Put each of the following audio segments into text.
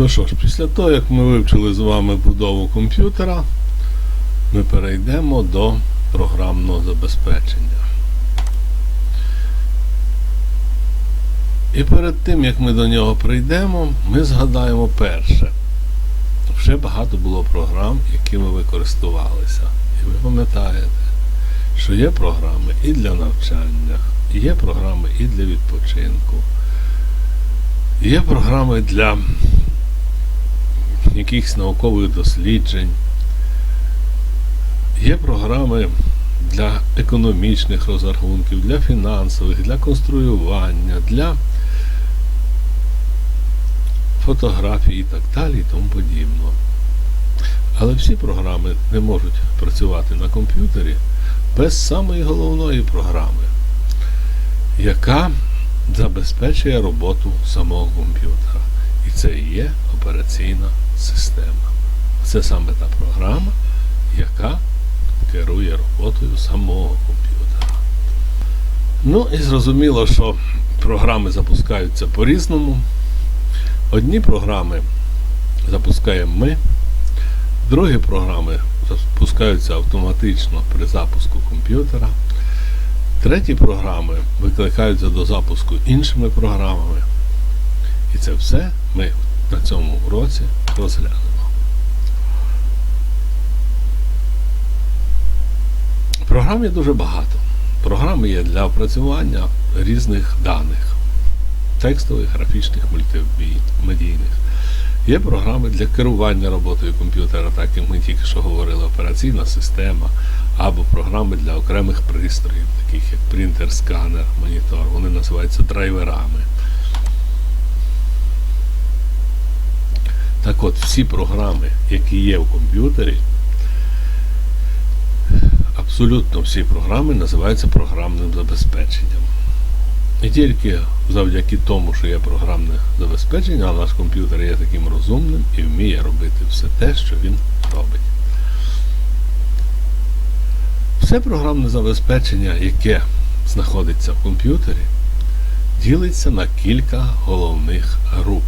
Ну що ж, після того, як ми вивчили з вами будову комп'ютера, ми перейдемо до програмного забезпечення. І перед тим, як ми до нього прийдемо, ми згадаємо перше. Вже багато було програм, якими ви користувалися. І ви пам'ятаєте, що є програми і для навчання, є програми і для відпочинку, є програми для якихось наукових досліджень, є програми для економічних розрахунків, для фінансових, для конструювання, для фотографій і так далі і тому подібного. Але всі програми не можуть працювати на комп'ютері без самої головної програми, яка забезпечує роботу самого комп'ютера. І це і є операційна система. Це саме та програма, яка керує роботою самого комп'ютера. Ну і зрозуміло, що програми запускаються по-різному. Одні програми запускаємо ми, другі програми запускаються автоматично при запуску комп'ютера. Треті програми викликаються до запуску іншими програмами. І це все ми на цьому уроці розглянемо. Програм є дуже багато. Програми є для опрацювання різних даних, текстових, графічних, мультимедійних. Є програми для керування роботою комп'ютера, так як ми тільки що говорили, операційна система, або програми для окремих пристроїв, таких як принтер, сканер, монітор. Вони називаються драйверами. Так от, всі програми, які є в комп'ютері, абсолютно всі програми називаються програмним забезпеченням. І тільки завдяки тому, що є програмне забезпечення, а наш комп'ютер є таким розумним і вміє робити все те, що він робить. Все програмне забезпечення, яке знаходиться в комп'ютері, ділиться на кілька головних груп.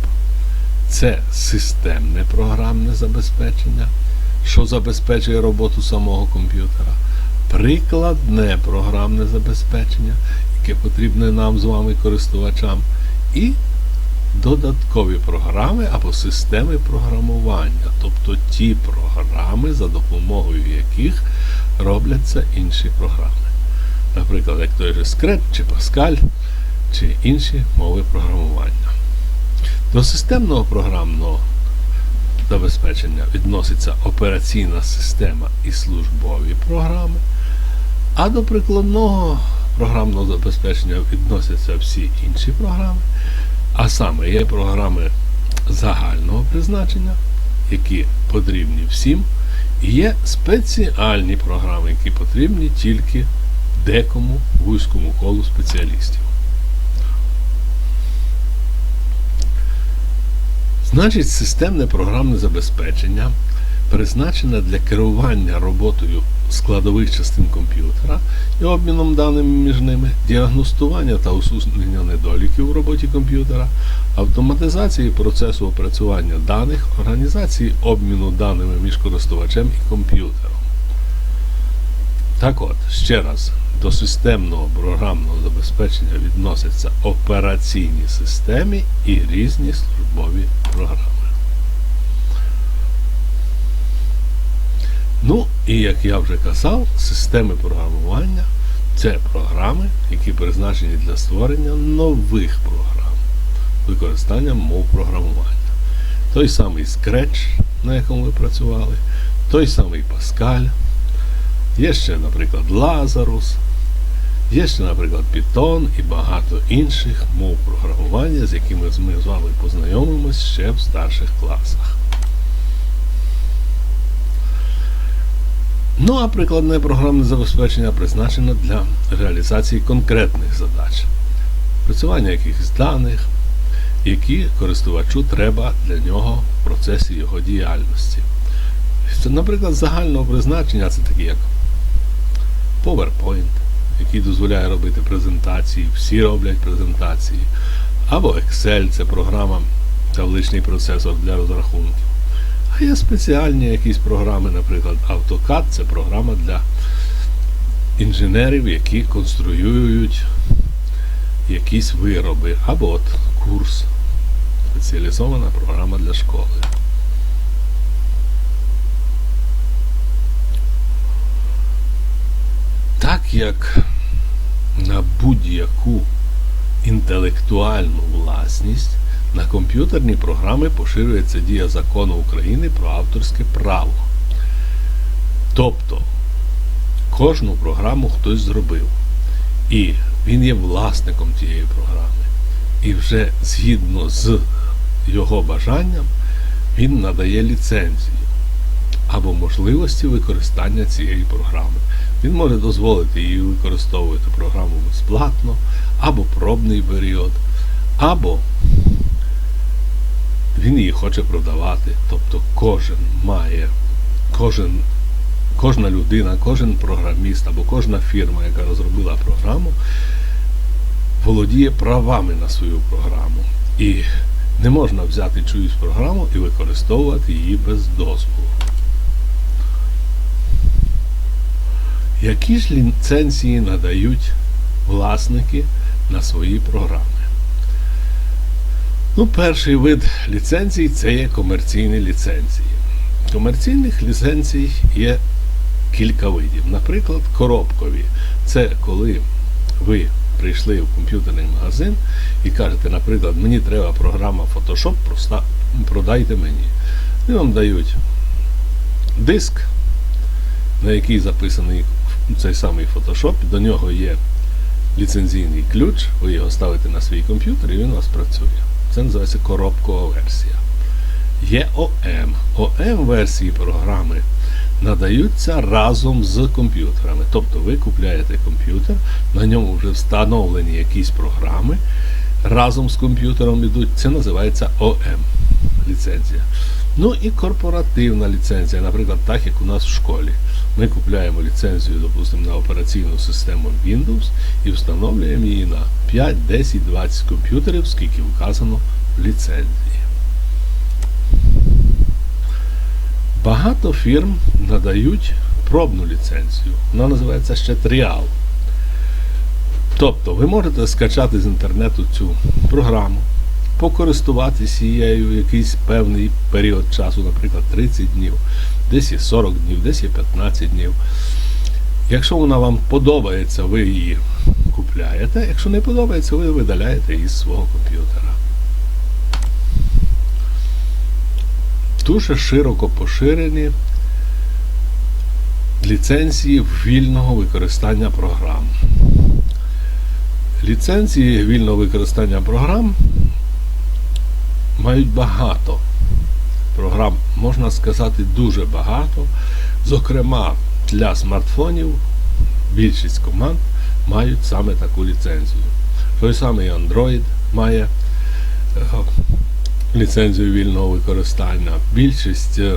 Це системне програмне забезпечення, що забезпечує роботу самого комп'ютера, прикладне програмне забезпечення, яке потрібне нам з вами користувачам, і додаткові програми або системи програмування, тобто ті програми, за допомогою яких робляться інші програми. Наприклад, як той же Scratch чи Pascal, чи інші мови програмування. До системного програмного забезпечення відноситься операційна система і службові програми, а до прикладного програмного забезпечення відносяться всі інші програми, а саме є програми загального призначення, які потрібні всім, і є спеціальні програми, які потрібні тільки декому вузькому колу спеціалістів. Значить, системне програмне забезпечення призначене для керування роботою складових частин комп'ютера і обміном даними між ними, діагностування та усунення недоліків у роботі комп'ютера, автоматизації процесу опрацювання даних, організації обміну даними між користувачем і комп'ютером. Так от, ще раз, до системного програмного забезпечення відносяться операційні системи і різні службові програми. Ну, і як я вже казав, системи програмування це програми, які призначені для створення нових програм, використання мов програмування. Той самий Scratch, на якому ви працювали, той самий Pascal, є ще, наприклад, Lazarus, є ще, наприклад, Python і багато інших мов програмування, з якими ми з вами познайомимося ще в старших класах. Ну, а прикладне програмне забезпечення призначено для реалізації конкретних задач, працювання якихось даних, які користувачу треба для нього в процесі його діяльності. Наприклад, загального призначення це такі як PowerPoint, який дозволяє робити презентації, всі роблять презентації, або Excel це програма, табличний процесор для розрахунків. А є спеціальні якісь програми, наприклад, AutoCAD це програма для інженерів, які конструюють якісь вироби. Або от курс, спеціалізована програма для школи. Так як на будь-яку інтелектуальну власність на комп'ютерні програми поширюється дія закону України про авторське право. Тобто кожну програму хтось зробив. І він є власником тієї програми. І вже згідно з його бажанням він надає ліцензію або можливості використання цієї програми. Він може дозволити її використовувати програму безплатно, або пробний період, або він її хоче продавати. Тобто кожен має, кожен, кожна людина, кожен програміст або кожна фірма, яка розробила програму, володіє правами на свою програму. І не можна взяти чиюсь програму і використовувати її без дозволу. Які ж ліцензії надають власники на свої програми? Ну, перший вид ліцензій це є комерційні ліцензії. Комерційних ліцензій є кілька видів. Наприклад, коробкові. Це коли ви прийшли в комп'ютерний магазин і кажете, наприклад, мені треба програма Photoshop, проста- продайте мені. І вам дають диск, на який записаний цей самий Photoshop, до нього є ліцензійний ключ, ви його ставите на свій комп'ютер і він у вас працює. Це називається коробкова версія. Є ОМ. ОМ версії програми надаються разом з комп'ютерами. Тобто ви купляєте комп'ютер, на ньому вже встановлені якісь програми, разом з комп'ютером йдуть. Це називається ОМ ліцензія. Ну і корпоративна ліцензія, наприклад, так як у нас в школі. Ми купляємо ліцензію, допустимо, на операційну систему Windows і встановлюємо її на 5, 10, 20 комп'ютерів, скільки вказано в ліцензії. Багато фірм надають пробну ліцензію. Вона називається ще тріал. Тобто ви можете скачати з інтернету цю програму, покористуватися її якийсь певний період часу, наприклад, 30 днів, десь є 40 днів, десь є 15 днів. Якщо вона вам подобається, ви її купляєте. Якщо не подобається, ви видаляєте її з свого комп'ютера. Дуже широко поширені ліцензії вільного використання програм. Ліцензії вільного використання програм мають багато програм, можна сказати, дуже багато. Зокрема, для смартфонів більшість команд мають саме таку ліцензію. Той самий Android має е, ліцензію вільного використання. Більшість е,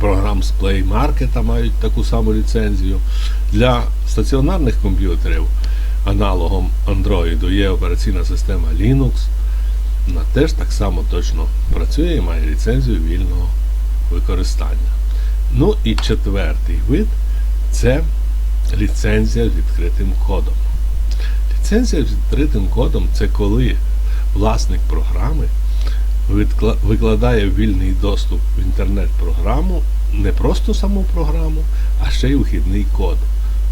програм з Play Market мають таку саму ліцензію. Для стаціонарних комп'ютерів аналогом Android є операційна система Linux. Вона теж так само точно працює і має ліцензію вільного використання. Ну і четвертий вид це ліцензія з відкритим кодом. Ліцензія з відкритим кодом це коли власник програми викладає вільний доступ в інтернет-програму не просто саму програму, а ще й вихідний код.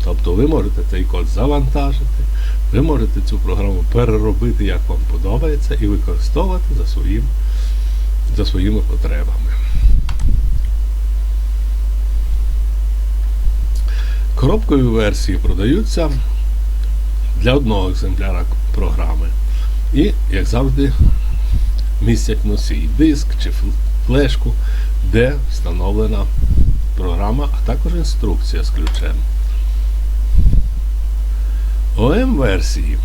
Тобто ви можете цей код завантажити, ви можете цю програму переробити, як вам подобається, і використовувати за, своїм, за своїми потребами. Коробкові версії продаються для одного екземпляра програми. І, як завжди, містять носій диск чи флешку, де встановлена програма, а також інструкція з ключем. ОМ версії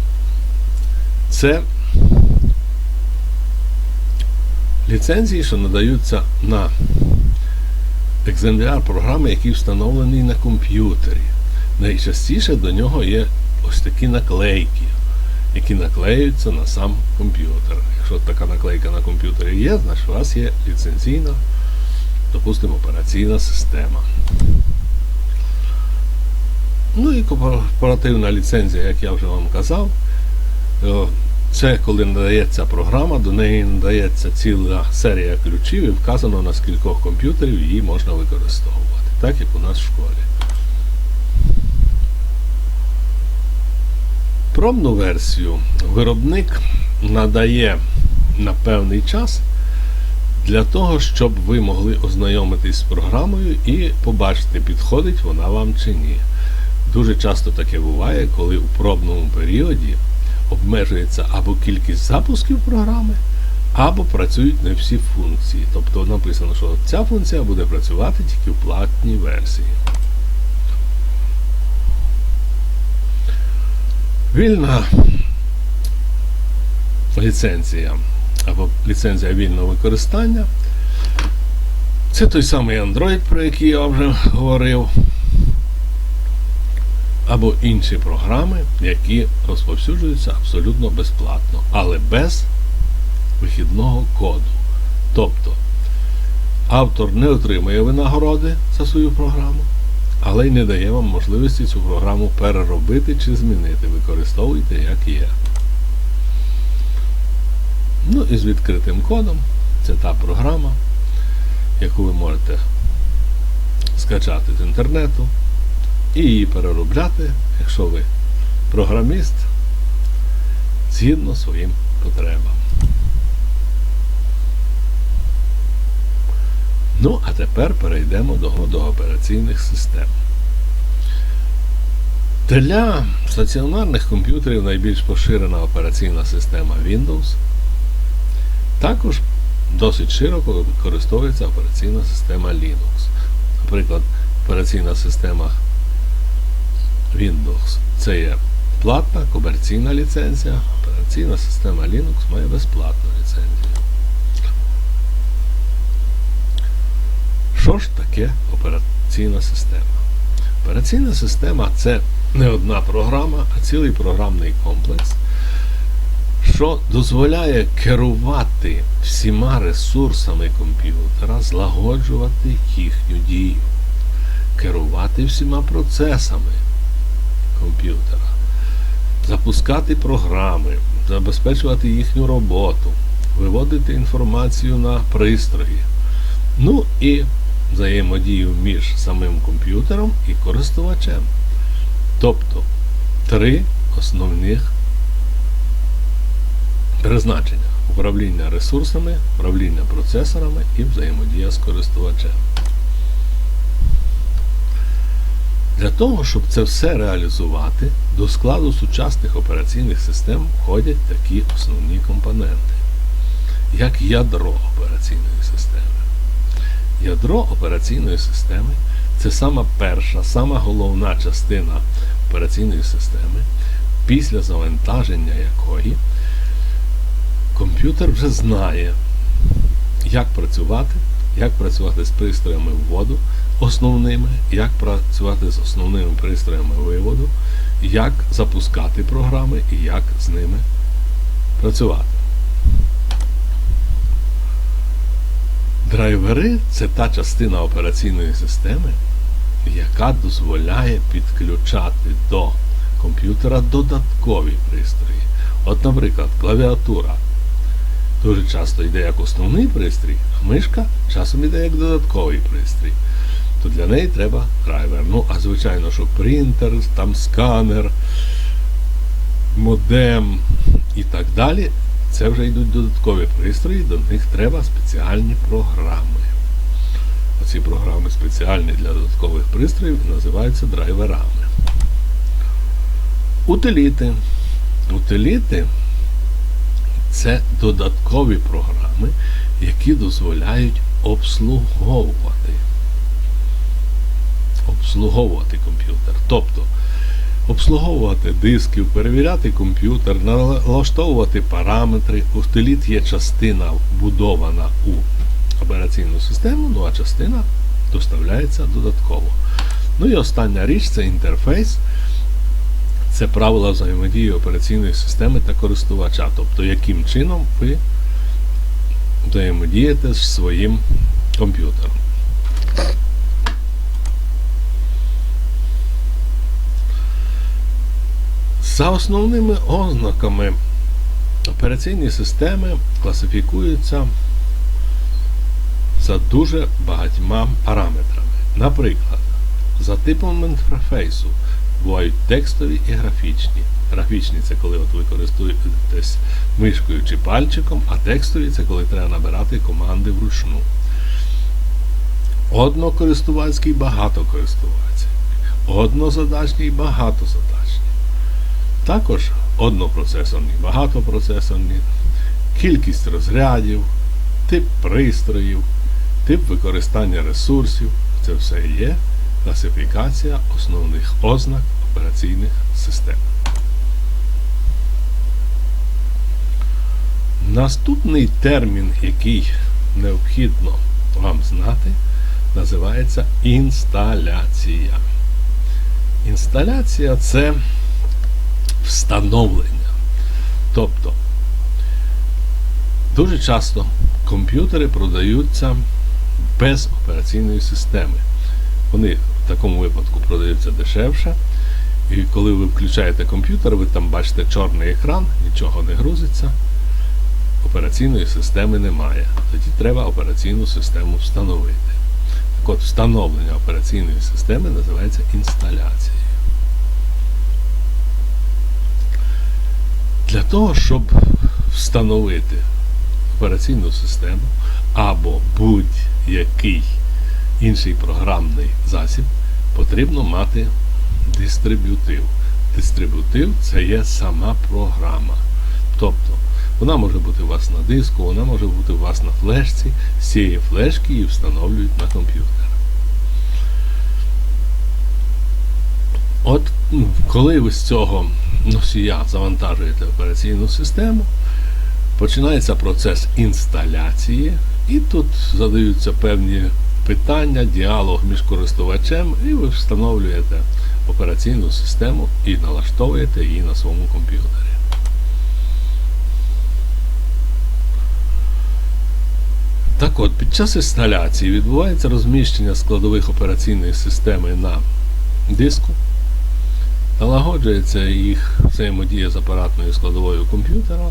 це ліцензії, що надаються на екземпляр програми, який встановлений на комп'ютері. Найчастіше до нього є ось такі наклейки, які наклеюються на сам комп'ютер. Якщо така наклейка на комп'ютері є, значить у вас є ліцензійна, допустимо, операційна система. Ну і корпоративна ліцензія, як я вже вам казав, е, це коли надається програма, до неї надається ціла серія ключів і вказано на скількох комп'ютерів її можна використовувати, так як у нас в школі. Пробну версію виробник надає на певний час для того, щоб ви могли ознайомитись з програмою і побачити, підходить вона вам чи ні. Дуже часто таке буває, коли у пробному періоді обмежується або кількість запусків програми, або працюють не всі функції. Тобто написано, що ця функція буде працювати тільки в платній версії. Вільна ліцензія або ліцензія вільного використання. Це той самий Android, про який я вже говорив, або інші програми, які розповсюджуються абсолютно безплатно, але без вихідного коду. Тобто автор не отримує винагороди за свою програму, але й не дає вам можливості цю програму переробити чи змінити. Використовуйте як є. Ну і з відкритим кодом це та програма, яку ви можете скачати з інтернету і її переробляти, якщо ви програміст, згідно своїм потребам. Ну, а тепер перейдемо до, до операційних систем. Для стаціонарних комп'ютерів найбільш поширена операційна система Windows. Також досить широко використовується операційна система Linux. Наприклад, операційна система Windows це є платна комерційна ліцензія, операційна система Linux має безплатну ліцензію. Що ж таке операційна система? Операційна система це не одна програма, а цілий програмний комплекс, що дозволяє керувати всіма ресурсами комп'ютера, злагоджувати їхню дію, керувати всіма процесами комп'ютера, запускати програми, забезпечувати їхню роботу, виводити інформацію на пристрої. Ну і взаємодію між самим комп'ютером і користувачем. Тобто три основних призначення: управління ресурсами, управління процесорами і взаємодія з користувачем. Для того, щоб це все реалізувати, до складу сучасних операційних систем входять такі основні компоненти, як ядро операційної системи. Ядро операційної системи це сама перша, сама головна частина операційної системи, після завантаження якої комп'ютер вже знає, як працювати, як працювати з пристроями вводу основними, як працювати з основними пристроями виводу, як запускати програми і як з ними працювати. Драйвери це та частина операційної системи, яка дозволяє підключати до комп'ютера додаткові пристрої. От, наприклад, клавіатура дуже часто йде як основний пристрій, а мишка часом йде як додатковий пристрій. То для неї треба драйвер. Ну, а звичайно, що принтер, там сканер, модем і так далі. Це вже йдуть додаткові пристрої, до них треба спеціальні програми. Оці програми спеціальні для додаткових пристроїв називаються драйверами. Утиліти. Утиліти це додаткові програми, які дозволяють обслуговувати. Обслуговувати комп'ютер. Тобто обслуговувати дисків, перевіряти комп'ютер, налаштовувати параметри. Утиліт є частина вбудована у операційну систему, ну а частина доставляється додатково. Ну і остання річ це інтерфейс. Це правила взаємодії операційної системи та користувача, тобто яким чином ви взаємодієте з своїм комп'ютером. За основними ознаками операційні системи класифікуються за дуже багатьма параметрами. Наприклад, за типом інтерфейсу бувають текстові і графічні. Графічні це коли от ви користуєтесь мишкою чи пальчиком, а текстові це коли треба набирати команди вручну. Однокористувацький багатокористувацький, однозадачний багатозадачний. Також однопроцесорні, багатопроцесорні, кількість розрядів, тип пристроїв, тип використання ресурсів. Це все є класифікація основних ознак операційних систем. Наступний термін, який необхідно вам знати, називається інсталяція. Інсталяція це встановлення. Тобто, дуже часто комп'ютери продаються без операційної системи. Вони в такому випадку продаються дешевше. І коли ви включаєте комп'ютер, ви там бачите чорний екран, нічого не грузиться, операційної системи немає. Тоді треба операційну систему встановити. Так от, встановлення операційної системи називається інсталяцією. Для того, щоб встановити операційну систему або будь-який інший програмний засіб, потрібно мати дистриб'ютив. Дистриб'ютив це є сама програма. Тобто, вона може бути у вас на диску, вона може бути у вас на флешці, з цієї флешки її встановлюють на комп'ютер. От коли ви з цього носія завантажуєте операційну систему, починається процес інсталяції, і тут задаються певні питання, діалог між користувачем, і ви встановлюєте операційну систему і налаштовуєте її на своєму комп'ютері. Так от, під час інсталяції відбувається розміщення складових операційної системи на диску, налагоджується їх взаємодія з апаратною складовою комп'ютера.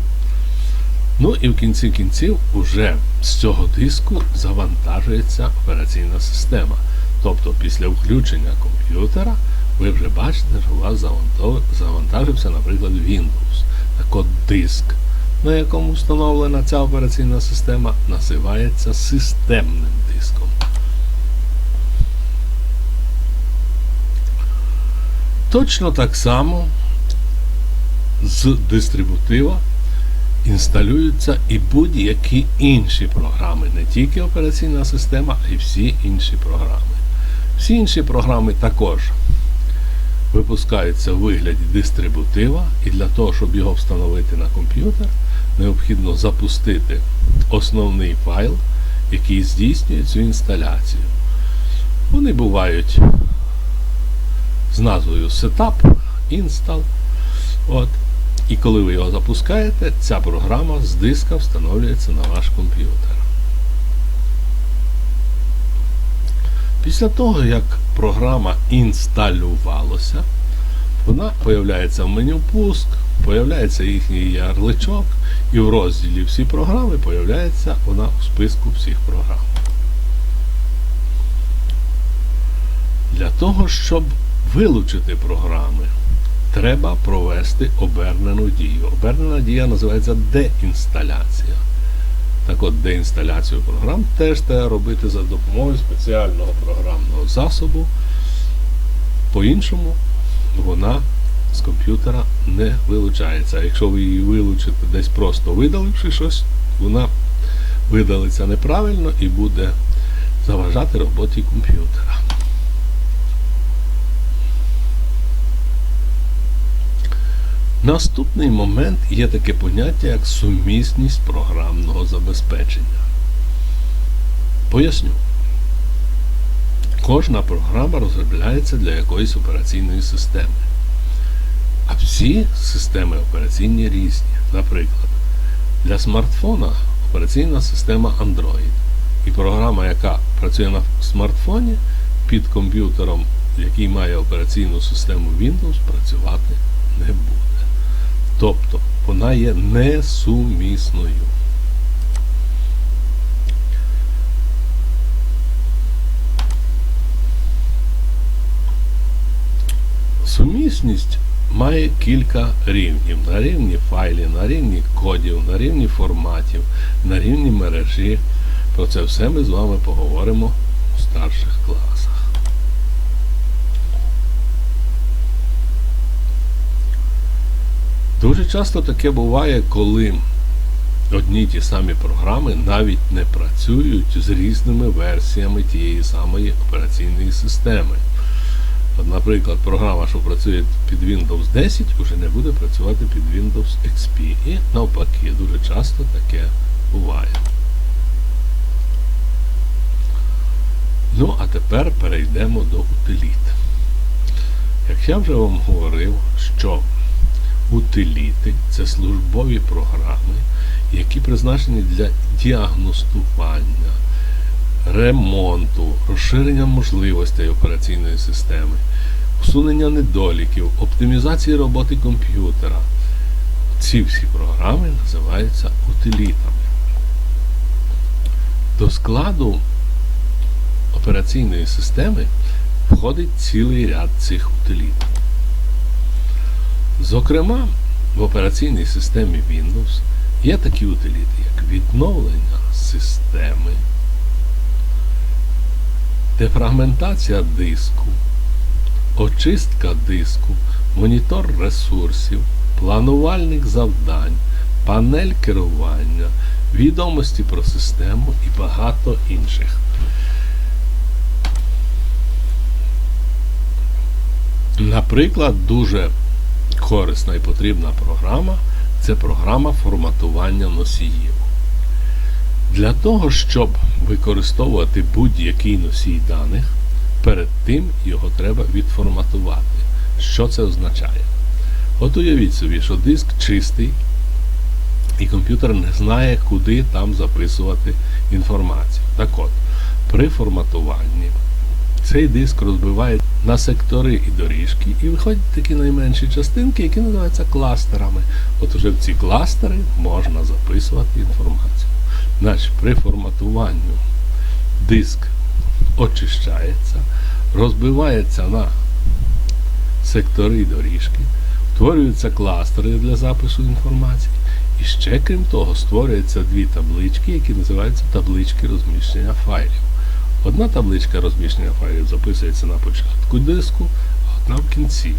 Ну і в кінці кінців уже з цього диску завантажується операційна система. Тобто після включення комп'ютера ви вже бачите, що у вас завантажився, наприклад, Windows. Так от диск, на якому встановлена ця операційна система, називається системним диском. Точно так само з дистрибутива інсталюються і будь-які інші програми, не тільки операційна система, а й всі інші програми. Всі інші програми також випускаються в вигляді дистрибутива, і для того, щоб його встановити на комп'ютер, необхідно запустити основний файл, який здійснює цю інсталяцію. Вони бувають з назвою Setup, Install. От. І коли ви його запускаєте, ця програма з диска встановлюється на ваш комп'ютер. Після того, як програма інсталювалася, вона появляється в меню пуск, появляється їхній ярличок, і в розділі всі програми появляється вона у списку всіх програм. Для того, щоб вилучити програми, треба провести обернену дію. Обернена дія називається деінсталяція. Так от деінсталяцію програм теж треба робити за допомогою спеціального програмного засобу. По-іншому вона з комп'ютера не вилучається. Якщо ви її вилучите десь просто видаливши щось, вона видалиться неправильно і буде заважати роботі комп'ютера. Наступний момент є таке поняття, як сумісність програмного забезпечення. Поясню. Кожна програма розробляється для якоїсь операційної системи. А всі системи операційні різні. Наприклад, для смартфона операційна система Android. І програма, яка працює на смартфоні під комп'ютером, який має операційну систему Windows, працювати не буде. Тобто вона є несумісною. Сумісність має кілька рівнів. На рівні файлів, на рівні кодів, на рівні форматів, на рівні мережі. Про це все ми з вами поговоримо у старших класах. Дуже часто таке буває, коли одні ті самі програми навіть не працюють з різними версіями тієї самої операційної системи. От, наприклад, програма, що працює під Windows 10, вже не буде працювати під Windows XP. І навпаки, дуже часто таке буває. Ну, а тепер перейдемо до утиліт. Як я вже вам говорив, що утиліти це службові програми, які призначені для діагностування, ремонту, розширення можливостей операційної системи, усунення недоліків, оптимізації роботи комп'ютера. Ці всі програми називаються утилітами. До складу операційної системи входить цілий ряд цих утиліт. Зокрема, в операційній системі Windows є такі утиліти, як відновлення системи, дефрагментація диску, очистка диску, монітор ресурсів, планувальник завдань, панель керування, відомості про систему і багато інших. Наприклад, дуже корисна і потрібна програма це програма форматування носіїв. Для того, щоб використовувати будь-який носій даних, перед тим його треба відформатувати. Що це означає? От уявіть собі, що диск чистий, і комп'ютер не знає, куди там записувати інформацію. Так от, при форматуванні цей диск розбиває на сектори і доріжки, і виходять такі найменші частинки, які називаються кластерами. От уже в ці кластери можна записувати інформацію. Значить, при форматуванню диск очищається, розбивається на сектори і доріжки, створюються кластери для запису інформації. І ще, крім того, створюються дві таблички, які називаються таблички розміщення файлів. Одна табличка розміщення файлів записується на початку диску, а одна в кінці.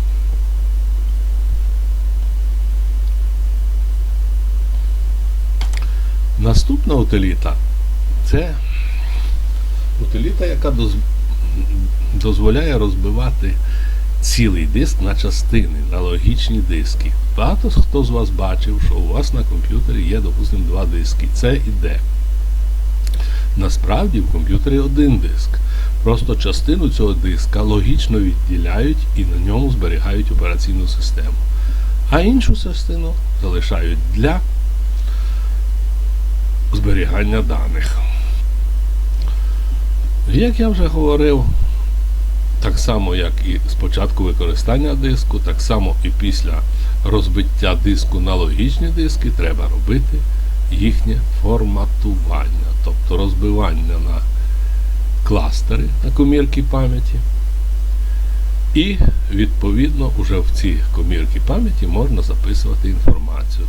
Наступна утиліта це утиліта, яка дозволяє розбивати цілий диск на частини, на логічні диски. Багато хто з вас бачив, що у вас на комп'ютері є, допустимо, два диски. Це і D. Насправді в комп'ютері один диск. Просто частину цього диска логічно відділяють і на ньому зберігають операційну систему. А іншу частину залишають для зберігання даних. Як я вже говорив, так само, як і спочатку використання диску, так само і після розбиття диску на логічні диски треба робити їхнє форматування, тобто розбивання на кластери на комірки пам'яті. І, відповідно, вже в ці комірки пам'яті можна записувати інформацію.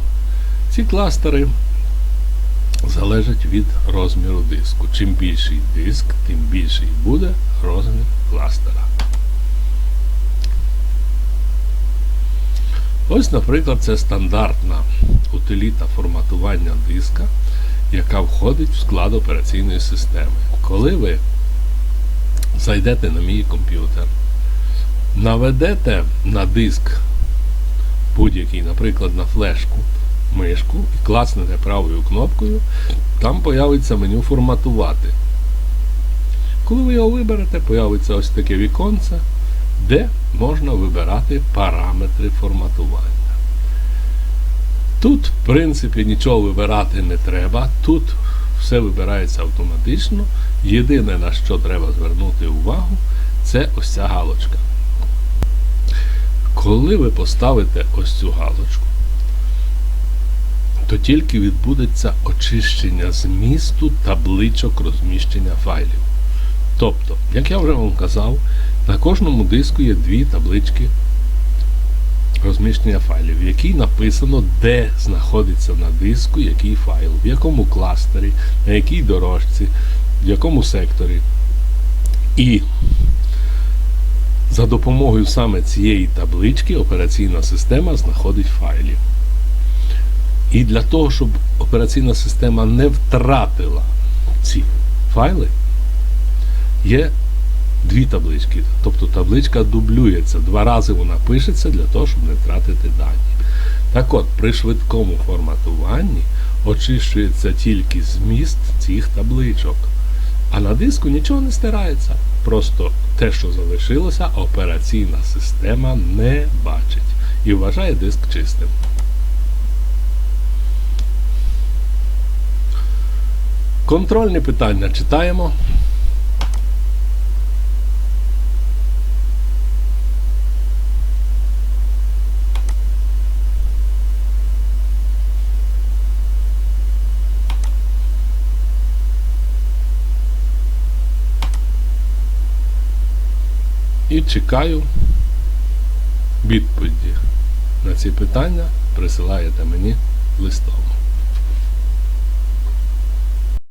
Ці кластери залежать від розміру диску. Чим більший диск, тим більший буде розмір кластера. Ось, наприклад, це стандартна утиліта форматування диска, яка входить в склад операційної системи. Коли ви зайдете на мій комп'ютер, наведете на диск будь-який, наприклад, на флешку мишку і класнете правою кнопкою, там появиться меню форматувати. Коли ви його виберете, появиться ось таке віконце, де можна вибирати параметри форматування. Тут, в принципі, нічого вибирати не треба. Тут все вибирається автоматично. Єдине, на що треба звернути увагу, це ось ця галочка. Коли ви поставите ось цю галочку, то тільки відбудеться очищення змісту табличок розміщення файлів. Тобто, як я вже вам казав, на кожному диску є дві таблички розміщення файлів, в якій написано, де знаходиться на диску який файл, в якому кластері, на якій дорожці, в якому секторі. І за допомогою саме цієї таблички операційна система знаходить файлі. І для того, щоб операційна система не втратила ці файли, є дві таблички. Тобто табличка дублюється. Два рази вона пишеться для того, щоб не втратити дані. Так от, при швидкому форматуванні очищується тільки зміст цих табличок. А на диску нічого не стирається. Просто те, що залишилося, операційна система не бачить і вважає диск чистим. Контрольні питання читаємо. Чекаю відповіді на ці питання. Присилаєте мені листом.